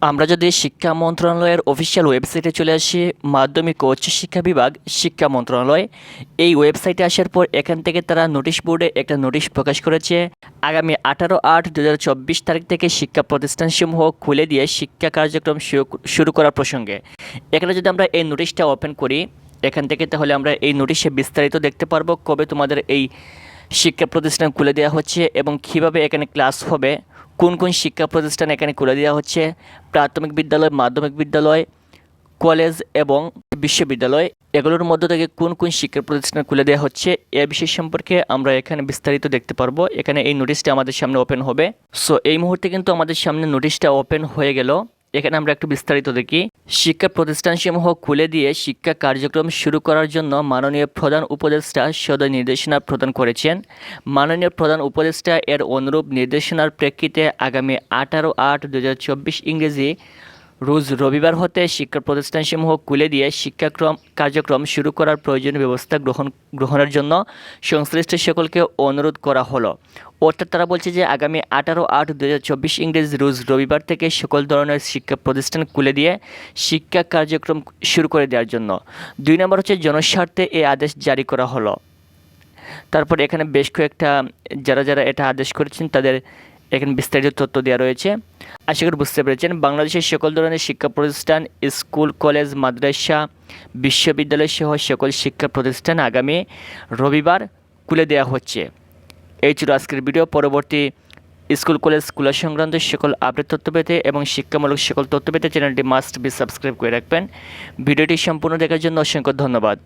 আমরা যদি শিক্ষা মন্ত্রণালয়ের অফিসিয়াল ওয়েবসাইটে চলে আসি, মাধ্যমিক ও উচ্চশিক্ষা বিভাগ, শিক্ষা মন্ত্রণালয়। এই ওয়েবসাইটে আসার পর এখান থেকে তারা নোটিশ বোর্ডে একটা নোটিশ প্রকাশ করেছে। আগামী আঠারো আট দু তারিখ থেকে শিক্ষা প্রতিষ্ঠানসমূহ খুলে দিয়ে শিক্ষা কার্যক্রম শুরু- শুরু করার প্রসঙ্গে। এখানে যদি আমরা এই নোটিশটা ওপেন করি, এখান থেকে তাহলে আমরা এই নোটিশে বিস্তারিত দেখতে পারব। কবে তোমাদের এই শিক্ষা প্রতিষ্ঠান খুলে দেওয়া হচ্ছে এবং কীভাবে এখানে ক্লাস হবে, কোন কোন শিক্ষা প্রতিষ্ঠান এখানে খুলে দেওয়া হচ্ছে, প্রাথমিক বিদ্যালয়, মাধ্যমিক বিদ্যালয়, কলেজ এবং বিশ্ববিদ্যালয়, এগুলোর মধ্য থেকে কোন কোন শিক্ষা প্রতিষ্ঠান খুলে দেওয়া হচ্ছে, এ বিষয় সম্পর্কে আমরা এখানে বিস্তারিত দেখতে পারব। এখানে এই নোটিশটা আমাদের সামনে ওপেন হবে। সো এই মুহূর্তে কিন্তু আমাদের সামনে নোটিশটা ওপেন হয়ে গেল। এখানে আমরা একটু বিস্তারিত দেখি। শিক্ষা প্রতিষ্ঠানসমূহ খুলে দিয়ে শিক্ষা কার্যক্রম শুরু করার জন্য মাননীয় প্রধান উপদেষ্টা সদয় নির্দেশনা প্রদান করেছেন। মাননীয় প্রধান উপদেষ্টা এর অনুরূপ নির্দেশনার প্রেক্ষিতে আগামী আঠারো আট দু ইংরেজি রোজ রবিবার হতে শিক্ষা প্রতিষ্ঠানসমূহ খুলে দিয়ে শিক্ষাক্রম, কার্যক্রম শুরু করার প্রয়োজনীয় ব্যবস্থা গ্রহণ, গ্রহণের জন্য সংশ্লিষ্ট সকলকে অনুরোধ করা হলো। অর্থাৎ তারা বলছে যে আগামী আঠারো আট দু ইংরেজি রোজ রবিবার থেকে সকল ধরনের শিক্ষা প্রতিষ্ঠান খুলে দিয়ে শিক্ষা কার্যক্রম শুরু করে দেওয়ার জন্য। দুই নম্বর হচ্ছে জনস্বার্থে এই আদেশ জারি করা হলো। তারপর এখানে বেশ কয়েকটা, যারা যারা এটা আদেশ করেছেন তাদের এখানে বিস্তারিত তথ্য দেওয়া রয়েছে। আশা করি বুঝতে পেরেছেন। বাংলাদেশের সকল ধরনের শিক্ষা প্রতিষ্ঠান, স্কুল, কলেজ, মাদ্রাসা, বিশ্ববিদ্যালয় সহ সকল শিক্ষা প্রতিষ্ঠান আগামী রবিবার খুলে দেওয়া হচ্ছে। এই ছিল আজকের ভিডিও। পরবর্তী স্কুল, কলেজ স্কুলের সংক্রান্ত সকল আপডেট তথ্য পেতে এবং শিক্ষামূলক সকল তথ্য পেতে চ্যানেলটি মাস্ট বি সাবস্ক্রাইব করে রাখবেন। ভিডিওটি সম্পূর্ণ দেখার জন্য অসংখ্য ধন্যবাদ।